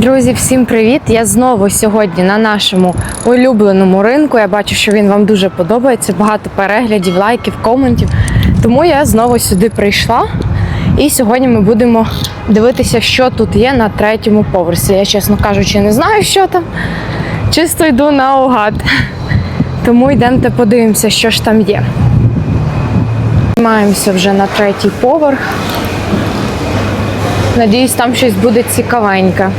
Друзі, всім привіт! Я знову сьогодні на нашому улюбленому ринку. Я бачу, що він вам дуже подобається. Багато переглядів, лайків, коментів. Тому я знову сюди прийшла. І сьогодні ми будемо дивитися, що тут є на третьому поверсі. Я, чесно кажучи, не знаю, що там. Чисто йду наугад. Тому йдемте подивимося, що ж там є. Маємося вже на третій поверх. Надіюсь, там щось буде цікавеньке.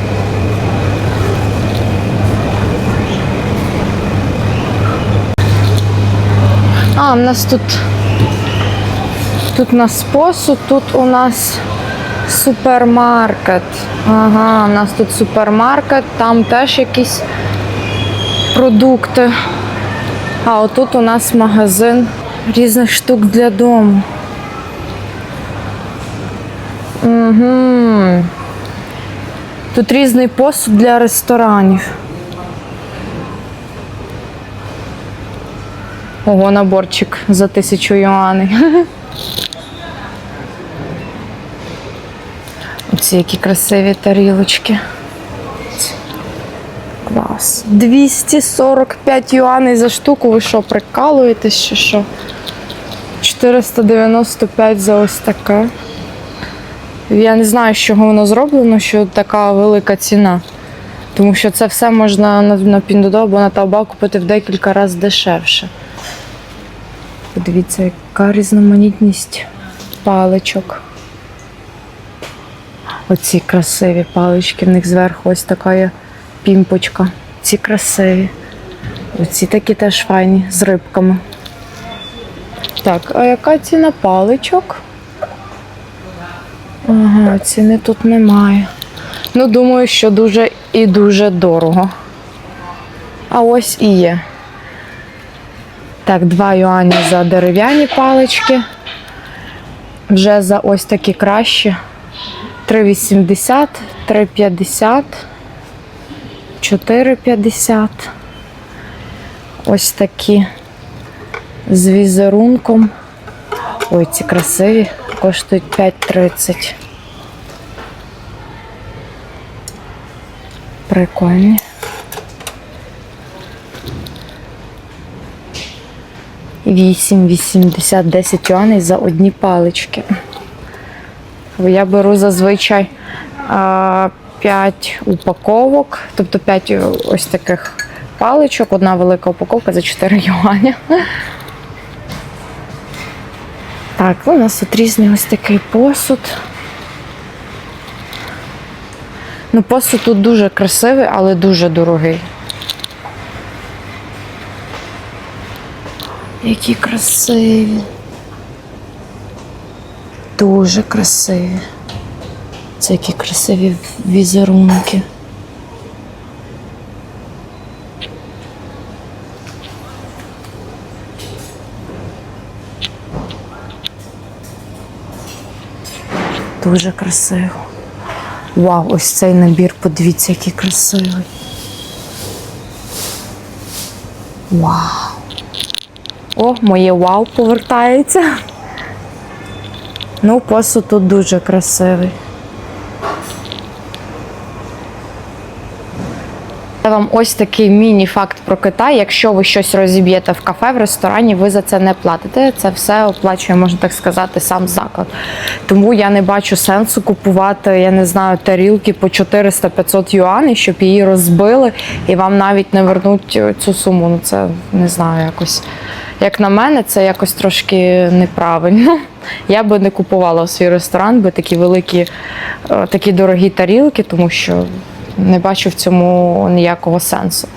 А, у нас тут. Тут у нас посуд, тут у нас супермаркет. Ага, у нас тут супермаркет, там теж якісь продукти. А отут у нас магазин різних штук для дому. Угу. Тут різний посуд для ресторанів. Ого, наборчик за тисячу юаней. Оці які красиві тарілочки. Клас. 245 юаней за штуку. Ви що, прикалуєтесь чи що? 495 за ось таке. Я не знаю, з чого воно зроблено, що така велика ціна. Тому що це все можна на, Піндодо або на Таобao купити в декілька разів дешевше. Подивіться, яка різноманітність паличок. Оці красиві палички, в них зверху ось така є пімпочка. Ці красиві. Оці такі теж файні з рибками. Так, а яка ціна паличок? Ага, ціни тут немає. Ну, думаю, що дуже і дуже дорого. А ось і є. Так, 2 юані за дерев'яні палички. Вже за ось такі кращі. 3,80, 3,50, 4,50. Ось такі з візерунком. Ой, ці красиві. Коштують 5,30. Прикольні. Вісім, вісімдесят, десять юаней за одні палички. Я беру зазвичай 5 упаковок, тобто 5 ось таких паличок, одна велика упаковка за 4 юаня. Так, у нас тут різний ось такий посуд. Ну, посуд тут дуже красивий, але дуже дорогий. Які красиві. Дуже красиві. Це які красиві візерунки. Дуже красиво. Вау, ось цей набір, подивіться, який красивий. Вау. О, моє вау повертається. Ну, посуд тут дуже красивий. Це вам ось такий міні-факт про Китай. Якщо ви щось розіб'єте в кафе, в ресторані, ви за це не платите. Це все оплачує, можна так сказати, сам заклад. Тому я не бачу сенсу купувати, я не знаю, тарілки по 400-500 юаней, щоб її розбили і вам навіть не вернуть цю суму. Ну це не знаю якось. Як на мене, це якось трошки неправильно. Я би не купувала у свій ресторан би такі великі, е, такі дорогі тарілки, тому що не бачу в цьому ніякого сенсу.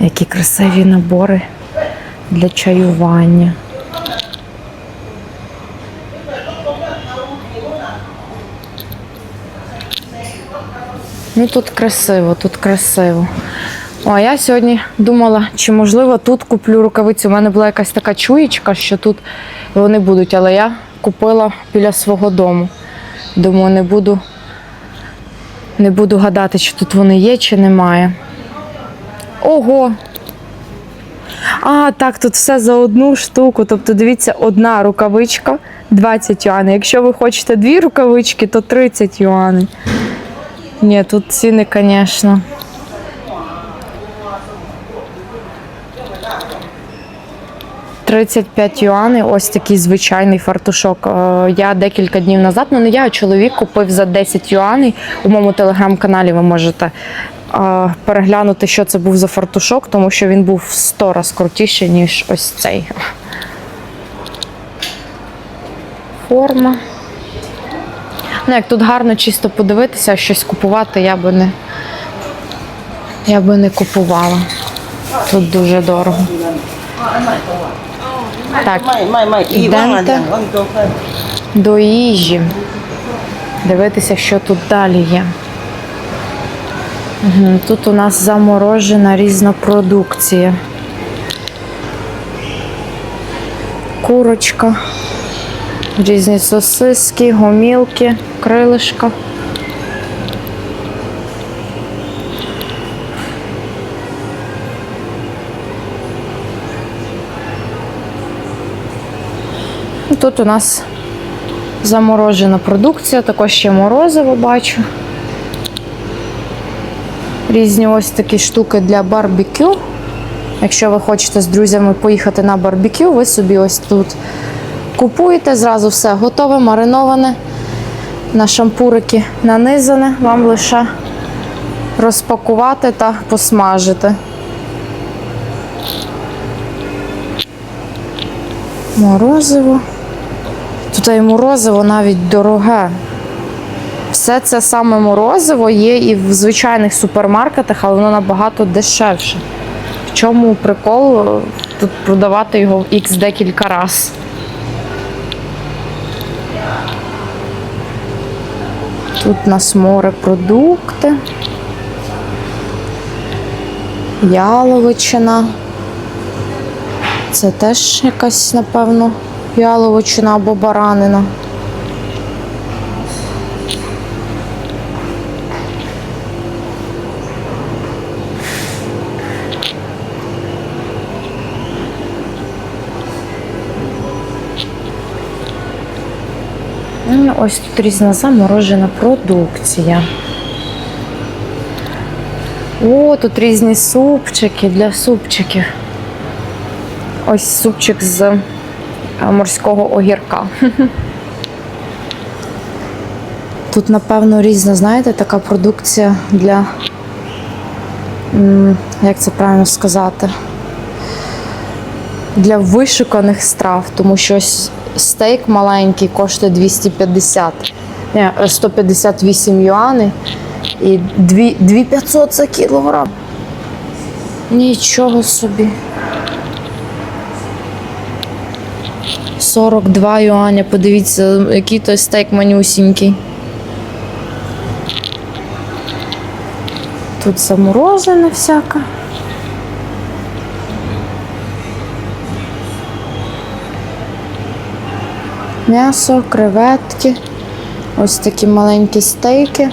Які красиві набори для чаювання. Ну тут красиво, тут красиво. О, а я сьогодні думала, чи можливо тут куплю рукавиці. У мене була якась така чуєчка, що тут вони будуть, але я купила біля свого дому. Думаю, не буду, не буду гадати, чи тут вони є, чи немає. Ого! А, так, тут все за одну штуку. Тобто, дивіться, одна рукавичка 20 юаней. Якщо ви хочете дві рукавички, то 30 юаней. Ні, тут ціни, звісно. Тридцять п'ять юаней, ось такий звичайний фартушок. Е, Я декілька днів назад, ну не я, а чоловік купив за 10 юаней. У моєму телеграм-каналі ви можете е, переглянути, що це був за фартушок, тому що він був в 100 раз крутіший, ніж ось цей. Форма. Ну, як тут гарно чисто подивитися, щось купувати я би не, я би не купувала. Тут дуже дорого. Так, Май, май, май. Ідемте. до їжі. Дивитися, що тут далі є. Тут у нас заморожена різна продукція. Курочка, різні сосиски, гомілки, крилишка. Тут у нас заморожена продукція, також ще морозиво бачу. Різні ось такі штуки для барбекю. Якщо ви хочете з друзями поїхати на барбекю, ви собі ось тут купуєте, зразу все готове, мариноване, на шампурики нанизане, вам лише розпакувати та посмажити. Морозиво. Тут і морозиво навіть дороге. Все це саме морозиво є і в звичайних супермаркетах, але воно набагато дешевше. В чому прикол е, тут продавати його в X декілька разів. Тут у нас морепродукти. Яловичина. Це теж якась, напевно, яловичина або баранина. Ну, Ось тут різна заморожена продукція. О, тут різні супчики для супчиків. Ось супчик з морського огірка. Тут, напевно, різна, знаєте, така продукція для, як це правильно сказати, для вишуканих страв, тому що ось стейк маленький коштує 250, ні, е, 158 юаней і 2500 за кілограм. Нічого собі. 42 юаня, подивіться, який той стейк манюсінький. Тут заморожене всяке. М'ясо, креветки, ось такі маленькі стейки.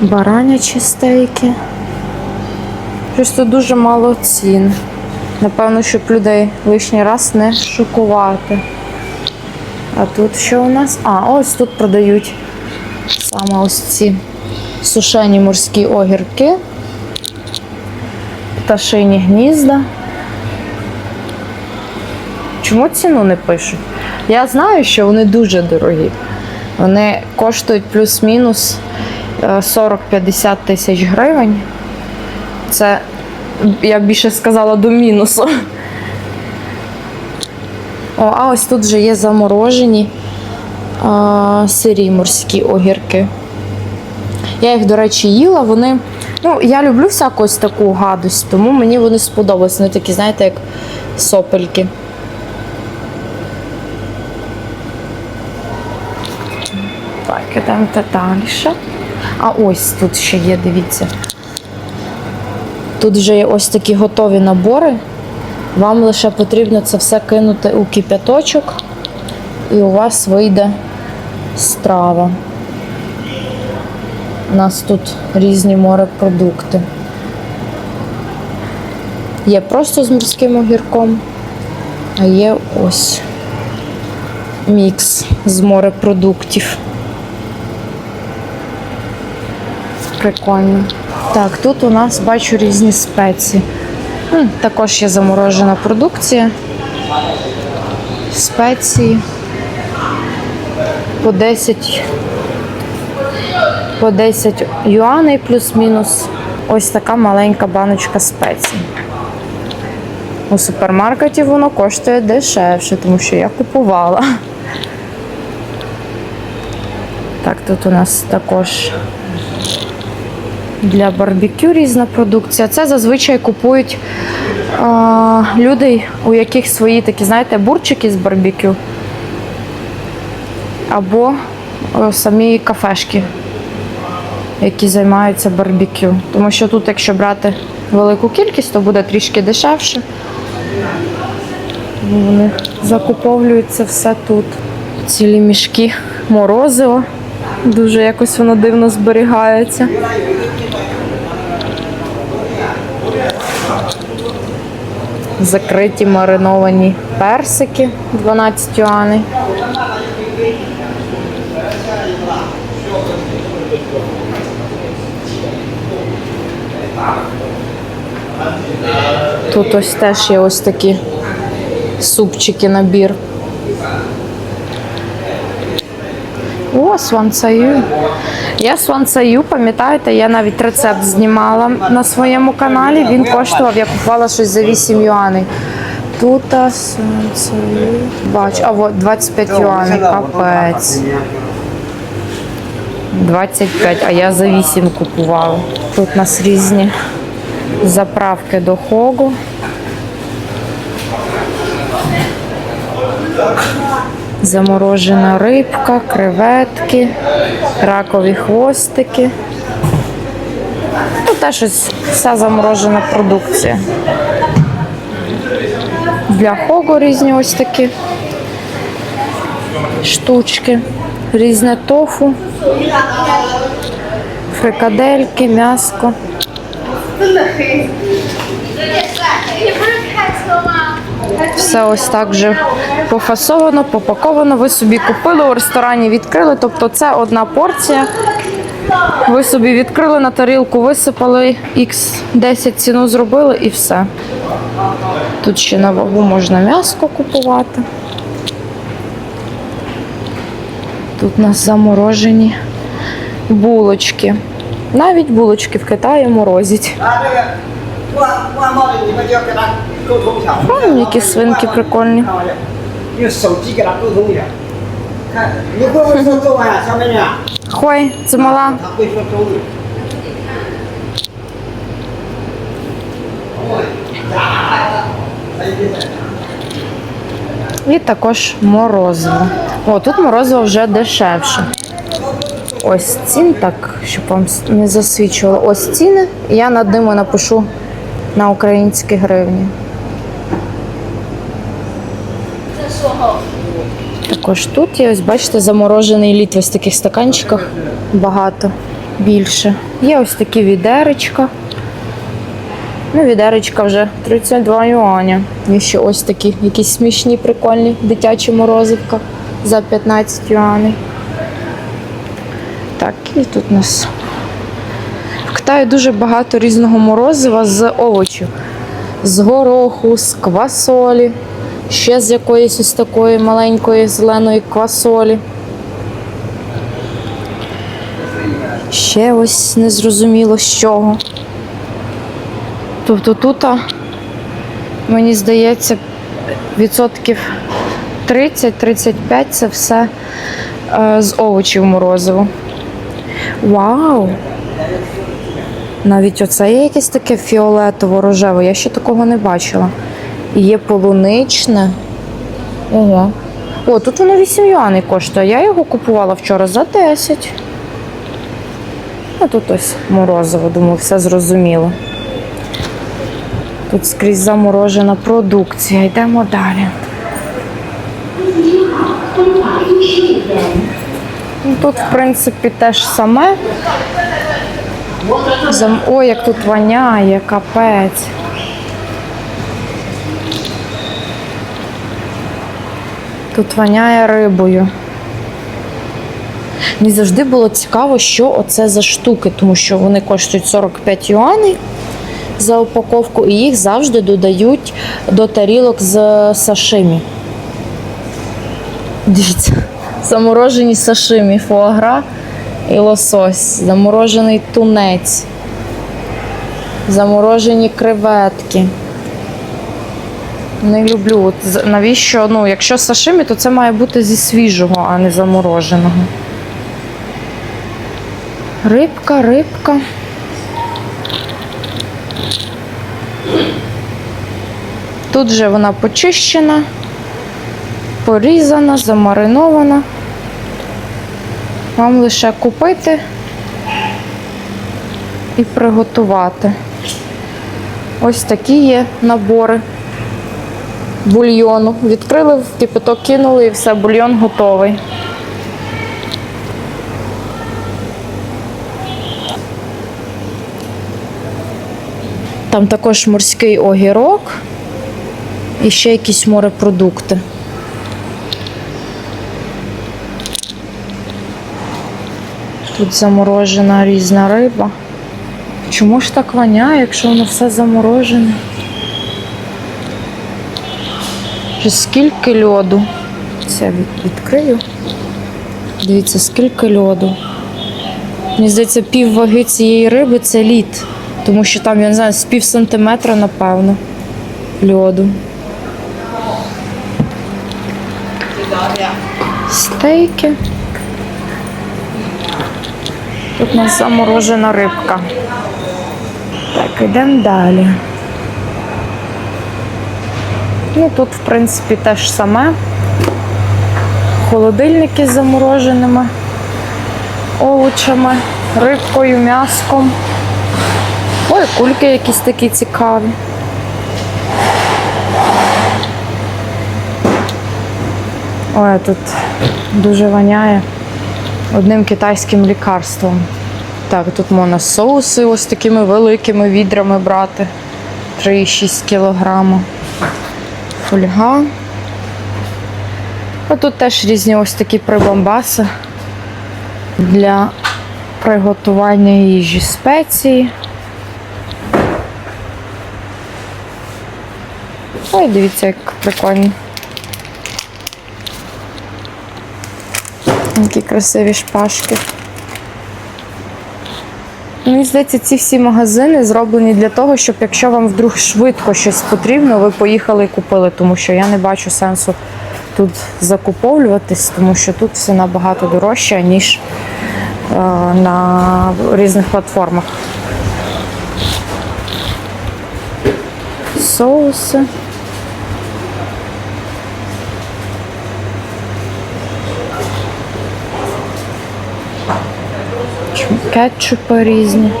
Баранячі стейки. Просто дуже мало цін. Напевно, щоб людей лишній раз не шокувати. А тут що у нас? А, ось тут продають саме ось ці сушені морські огірки, пташині гнізда. Чому ціну не пишуть? Я знаю, що вони дуже дорогі. Вони коштують плюс-мінус е, 40-50 тисяч гривень. Це, я б більше сказала, до мінусу. О, а ось тут вже є заморожені а, сирі морські огірки. Я їх, до речі, їла. Вони. Ну, я люблю всяку ось таку гадость, тому мені вони сподобались. Вони такі, знаєте, як сопельки. Так, ідемо далі. А ось тут ще є, дивіться. Тут вже є ось такі готові набори. Вам лише потрібно це все кинути у кип'яточок, і у вас вийде страва. У нас тут різні морепродукти. Є просто з морським огірком, а є ось мікс з морепродуктів. Прикольно. Так, тут у нас бачу різні спеції. Також є заморожена продукція. Спеції по 10 по 10 юаней плюс-мінус. Ось така маленька баночка спецій. У супермаркеті воно коштує дешевше, тому що я купувала. Так, тут у нас також для барбекю різна продукція. Це зазвичай купують а, люди, у яких свої такі, знаєте, бурчики з барбекю. Або о, самі кафешки, які займаються барбекю. Тому що тут, якщо брати велику кількість, то буде трішки дешевше. Вони закуповуються все тут. Цілі мішки морозиво. Дуже якось воно дивно зберігається. Закриті мариновані персики 12 юаней. Тут ось теж є ось такі супчики набір. О, сванцаю. Я сванцаю, пам'ятаєте, я навіть рецепт знімала на своєму каналі. Він коштував, я купувала щось за 8 юаней. Тут сванцаю. Бачу, а от 25 юаней, капець. 25, а я за 8 купувала. Тут у нас різні заправки до хогу. Заморожена рибка, креветки, ракові хвостики. Тут теж ось вся заморожена продукція. Для хогу різні ось такі штучки, різне тофу, фрикадельки, м'яско. Все ось так вже пофасовано, попаковано. Ви собі купили у ресторані, відкрили. Тобто це одна порція. Ви собі відкрили на тарілку, висипали x 10 ціну зробили і все. Тут ще на вагу можна м'яско купувати. Тут у нас заморожені булочки. Навіть булочки в Китаї морозять. О, які свинки прикольні. Хой, це мала. І також морозиво. О, тут морозиво вже дешевше. Ось цін, так, щоб вам не засвічувало. Ось ціни. Я над ними напишу на українські гривні. Також тут є, ось бачите, заморожений лід в ось таких стаканчиках багато більше. Є ось такі відеречка. Ну, відеречка вже 32 юаня. Є ще ось такі якісь смішні, прикольні дитячі морозивка за 15 юаней. Так, і тут у нас в Китаї дуже багато різного морозива з овочів. З гороху, з квасолі, ще з якоїсь ось такої маленької зеленої квасолі. Ще ось незрозуміло з чого. Тобто тут, мені здається, відсотків 30-35 це все е, з овочів морозиво. Вау! Навіть оце є якесь таке фіолетово-рожеве, я ще такого не бачила. Є полуничне. Ого. О, тут воно 8 юаней коштує. Я його купувала вчора за 10. А тут ось морозиво, думаю, все зрозуміло. Тут скрізь заморожена продукція. Йдемо далі. Ну, Тут, в принципі, те ж саме. Зам... Ой, як тут воняє, капець. Тут воняє рибою. Мені завжди було цікаво, що оце за штуки, тому що вони коштують 45 юаней за упаковку, і їх завжди додають до тарілок з сашимі. Дивіться, заморожені сашимі, фуагра і лосось, заморожений тунець, заморожені креветки. Не люблю. От навіщо? Ну, якщо сашимі, то це має бути зі свіжого, а не замороженого. Рибка, рибка. Тут же вона почищена, порізана, замаринована. Вам лише купити і приготувати. Ось такі є набори бульйону. Відкрили, в кипяток кинули і все, бульйон готовий. Там також морський огірок і ще якісь морепродукти. Тут заморожена різна риба. Чому ж так воняє, якщо воно все заморожене? Вже скільки льоду? Це від- відкрию. Дивіться, скільки льоду. Мені здається, пів ваги цієї риби це лід. Тому що там, я не знаю, з пів сантиметра, напевно, льоду. Стейки. Тут у нас заморожена рибка. Так, йдемо далі. Ну, тут, в принципі, те ж саме. Холодильники з замороженими овочами, рибкою, м'яском. Ой, кульки якісь такі цікаві. Ой, тут дуже воняє одним китайським лікарством. Так, тут можна соуси ось такими великими відрами брати. 3,6 кілограма. Фольга. А тут теж різні ось такі прибамбаси для приготування їжі спеції. Ой, дивіться, як прикольно. Які красиві шпажки. Мені здається, ці всі магазини зроблені для того, щоб якщо вам вдруг швидко щось потрібно, ви поїхали і купили, тому що я не бачу сенсу тут закуповуватись, тому що тут все набагато дорожче, ніж е, на різних платформах. Соуси. Кетчупи різні.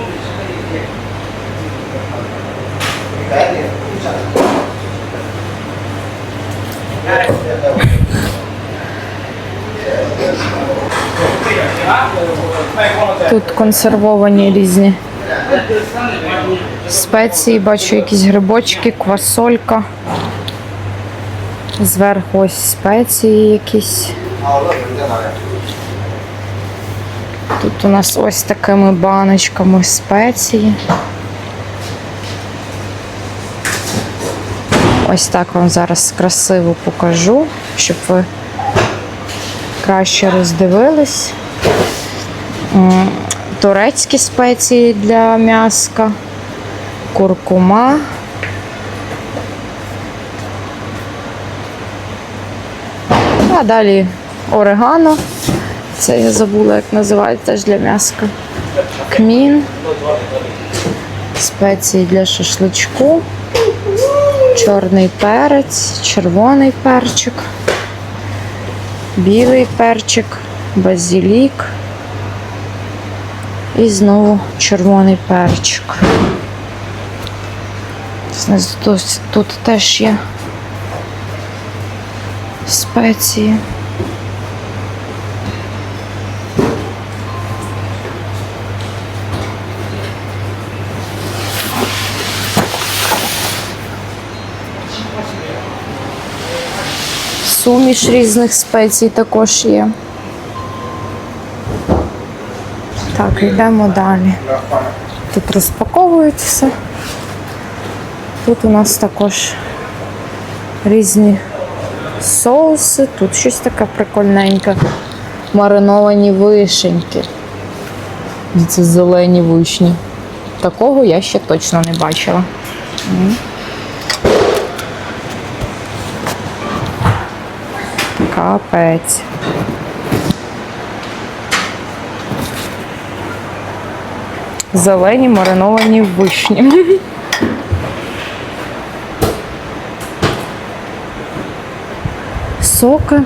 Тут консервовані різні спеції, бачу якісь грибочки, квасолька. Зверху ось спеції якісь. Тут у нас ось такими баночками спеції. Ось так вам зараз красиво покажу, щоб ви краще роздивились. Турецькі спеції для м'яска, куркума. А далі орегано. Це я забула, як називають теж для м'яска. Кмін. Спеції для шашличку. Чорний перець, червоний перчик, білий перчик, базілік. І знову червоний перчик. Тут, теж є спеції. Суміш різних спецій також є. Так, йдемо далі. Тут розпаковують все. Тут у нас також різні соуси. Тут щось таке прикольненьке. Мариновані вишеньки. Це зелені вишні. Такого я ще точно не бачила. Капець. Зелені мариновані вишні. Соки.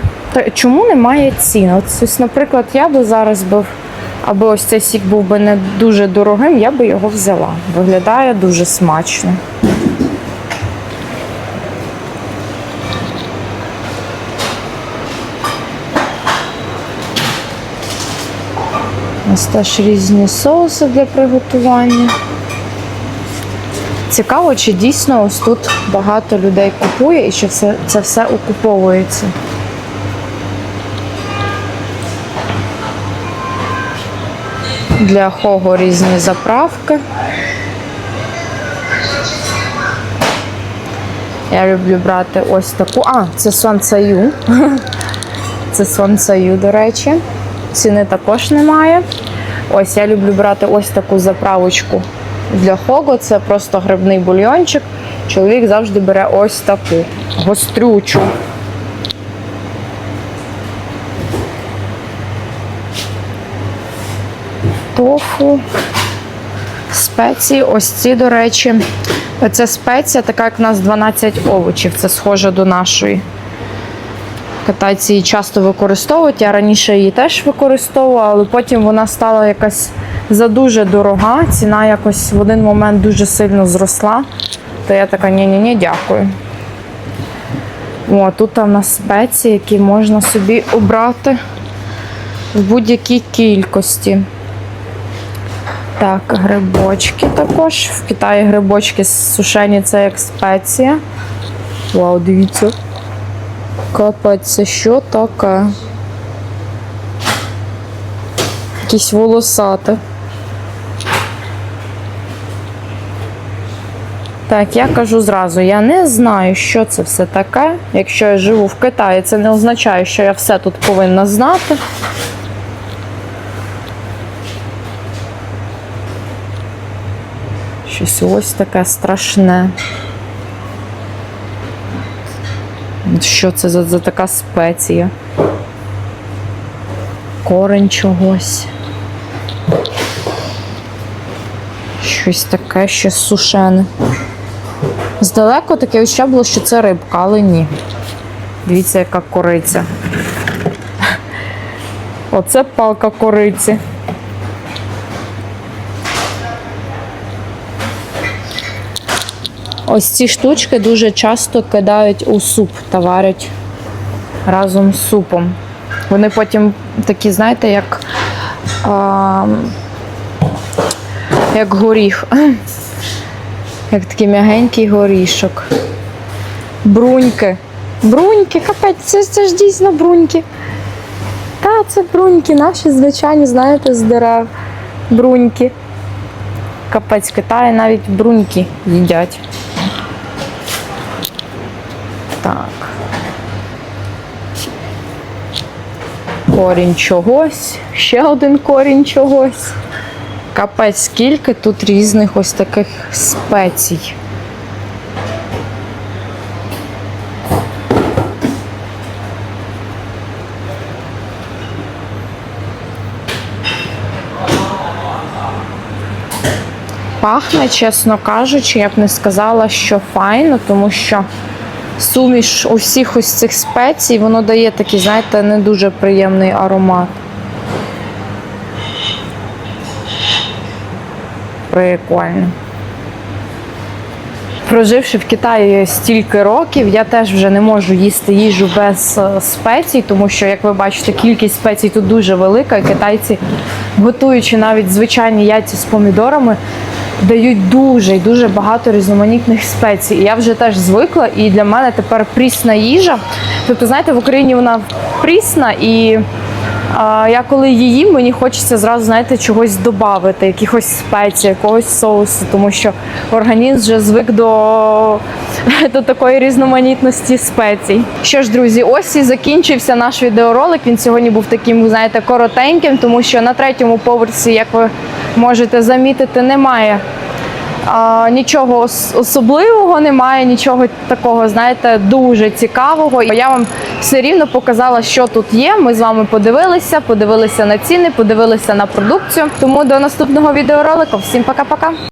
Чому немає цін? От, ось, наприклад, я би зараз би, аби ось цей сік був би не дуже дорогим, я би його взяла. Виглядає дуже смачно. Ось теж різні соуси для приготування. Цікаво, чи дійсно ось тут багато людей купує і чи все, це все окуповується. Для хого різні заправки. Я люблю брати ось таку. А, це сонцею. Це сонцею, до речі. Ціни також немає. Ось я люблю брати ось таку заправочку для хого. Це просто грибний бульйончик. Чоловік завжди бере ось таку гострючу. Тофу. Спеції, ось ці, до речі. Це спеція, така як в нас 12 овочів. Це схоже до нашої. Китайці її часто використовують. Я раніше її теж використовувала, але потім вона стала якась задуже дорога. Ціна якось в один момент дуже сильно зросла. То я така, ні-ні-ні, дякую. О, тут у нас спеції, які можна собі обрати в будь-якій кількості. Так, грибочки також. В Китаї грибочки сушені це як спеція. Вау, дивіться. Капець, це що таке? Якісь волосати. Так, я кажу зразу, я не знаю, що це все таке. Якщо я живу в Китаї, це не означає, що я все тут повинна знати. Щось ось таке страшне. Що це за, за така спеція? Корень чогось. Щось таке ще сушене. Здалеку таке відчуття було, що це рибка, але ні. Дивіться, яка кориця. Оце палка кориці. Ось ці штучки дуже часто кидають у суп та варять разом з супом. Вони потім такі, знаєте, як, а, як горіх. Як такий м'ягенький горішок. Бруньки. Бруньки, капець, це, це ж дійсно бруньки. Та, це бруньки, наші звичайні, знаєте, з дерев. Бруньки. Капець, в навіть бруньки їдять. Так. Корінь чогось, ще один корінь чогось. Капець, скільки тут різних ось таких спецій. Пахне, чесно кажучи, я б не сказала, що файно, тому що суміш усіх ось цих спецій, воно дає такий, знаєте, не дуже приємний аромат. Прикольно. Проживши в Китаї стільки років, я теж вже не можу їсти їжу без е, спецій, тому що, як ви бачите, кількість спецій тут дуже велика. Китайці, готуючи навіть звичайні яйця з помідорами, дають дуже і дуже багато різноманітних спецій. Я вже теж звикла, і для мене тепер прісна їжа. Тобто, знаєте, в Україні вона прісна і. Я коли її, мені хочеться зразу, знаєте, чогось додати, якихось спецій, якогось соусу, тому що організм вже звик до, до такої різноманітності спецій. Що ж, друзі, ось і закінчився наш відеоролик. Він сьогодні був таким, знаєте, коротеньким, тому що на третьому поверсі, як ви можете замітити, немає а, нічого особливого немає, нічого такого, знаєте, дуже цікавого. Я вам все рівно показала, що тут є. Ми з вами подивилися, подивилися на ціни, подивилися на продукцію. Тому до наступного відеоролику. Всім пока-пока.